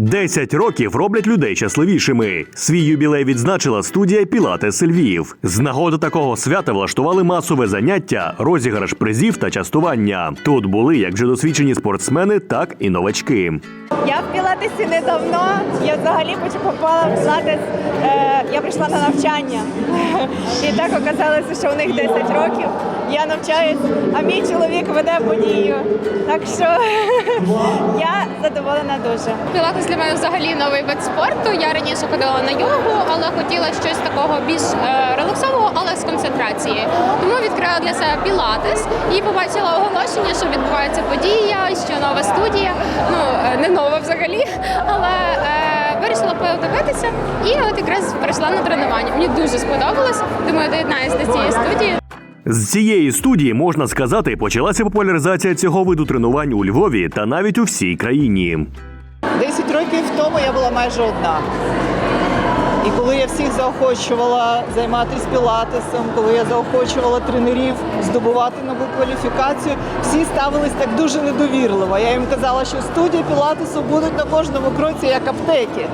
10 років роблять людей щасливішими. Свій юбілей відзначила студія Пілатес Львів. З нагоди такого свята влаштували масове заняття, розіграш призів та частування. Тут були як вже досвідчені спортсмени, так і новачки. Я в пілатесі недавно. Я взагалі попала в пілатес. Е, я прийшла на навчання. І так оказалося, що у них 10 років. Я навчаюсь, а мій чоловік веде подію. Так що я задоволена дуже. Пілатес для мене взагалі новий вид спорту. Я раніше ходила на йогу, але хотіла щось такого більш е, релаксового, але з концентрацією. Тому відкрила для себе пілатес і побачила оголошення, що відбувається подія, що нова студія. Ну е, не нова взагалі, але е, вирішила подивитися. І от якраз прийшла на тренування. Мені дуже сподобалось. Думаю, доєднаюся до цієї студії. З цієї студії можна сказати, почалася популяризація цього виду тренувань у Львові та навіть у всій країні. 10 років тому я була майже одна. І коли я всіх заохочувала займатися пілатесом, коли я заохочувала тренерів здобувати нову кваліфікацію, всі ставились так дуже недовірливо. Я їм казала, що студії пілатесу будуть на кожному кроці як аптеки.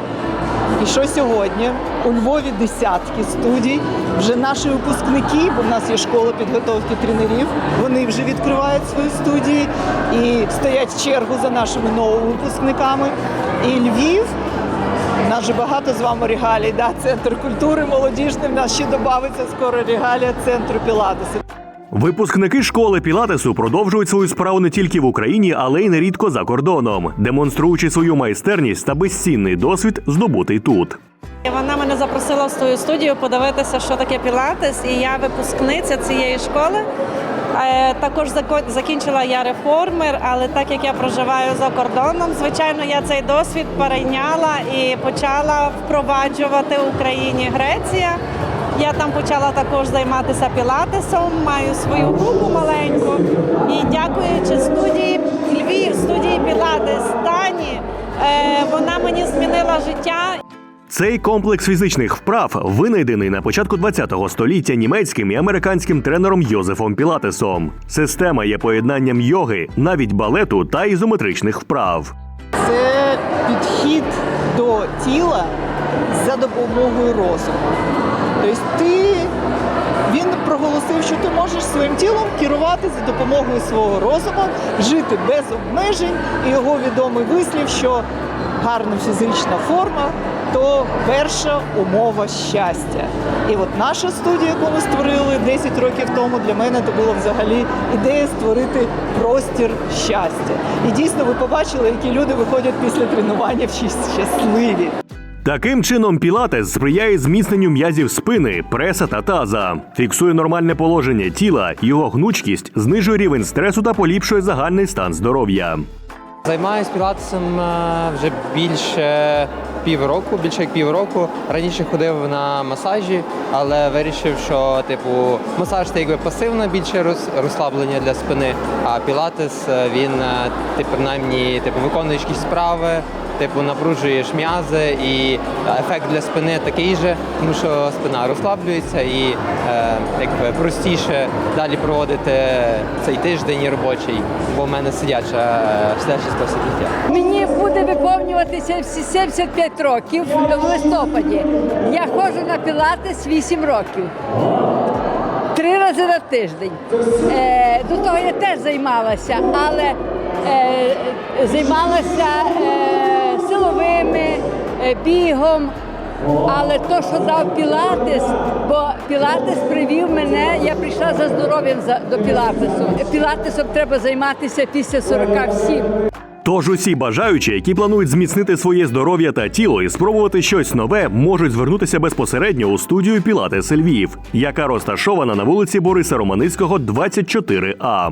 І що сьогодні? У Львові десятки студій. Вже наші випускники, бо в нас є школа підготовки тренерів, вони вже відкривають свої студії і стоять в чергу за нашими новими випускниками. І Львів, у нас же багато з вами регалій, да? центр культури молодіжний, в нас ще додається скоро регалія центру Пілатесу. Випускники школи Пілатесу продовжують свою справу не тільки в Україні, але й нерідко за кордоном, демонструючи свою майстерність та безцінний досвід, здобутий тут. Вона мене запросила в свою студію подивитися, що таке пілатес, і я випускниця цієї школи. Е, Також закінчила я реформер, але так як я проживаю за кордоном, звичайно, я цей досвід перейняла і почала впроваджувати в Україні Греція. Я там почала також займатися пілатесом, маю свою групу маленьку. І дякуючи студії Львів, студії Пілатес Дані, е, вона мені змінила життя. Цей комплекс фізичних вправ винайдений на початку ХХ століття німецьким і американським тренером Йозефом Пілатесом. Система є поєднанням йоги, навіть балету та ізометричних вправ. Це підхід до тіла за допомогою розуму. Тобто ти, він проголосив, що ти можеш своїм тілом керувати за допомогою свого розуму, жити без обмежень. І його відомий вислів, що гарна фізична форма то перша умова щастя. І от наша студія, яку ми створили 10 років тому, для мене це була взагалі ідея створити простір щастя. І дійсно ви побачили, які люди виходять після тренування всі щасливі. Таким чином, пілатес сприяє зміцненню м'язів спини, преса та таза, фіксує нормальне положення тіла, його гнучкість знижує рівень стресу та поліпшує загальний стан здоров'я. Займаюсь пілатесом е, вже більше півроку, більше як півроку. Раніше ходив на масажі, але вирішив, що типу масаж це якби пасивне більше роз- розслаблення для спини. А пілатес е, він е, ти принаймні типу виконуєш якісь справи. Типу напружуєш м'язи і ефект для спини такий же, тому що спина розслаблюється і е, якби простіше далі проводити цей тиждень робочий, бо в мене сидяча е, спосіб життя. Мені буде виповнюватися всі 75 років в листопаді. Я ходжу на пілатес 8 років. Три рази на тиждень. Е, до того я теж займалася, але е, займалася е, е, бігом. Але то, що дав пілатес, бо пілатес привів мене, я прийшла за здоров'ям за- до пілатесу. Пілатесом треба займатися після 47. Тож усі бажаючі, які планують зміцнити своє здоров'я та тіло і спробувати щось нове, можуть звернутися безпосередньо у студію Пілатес Львів, яка розташована на вулиці Бориса Романицького, 24А.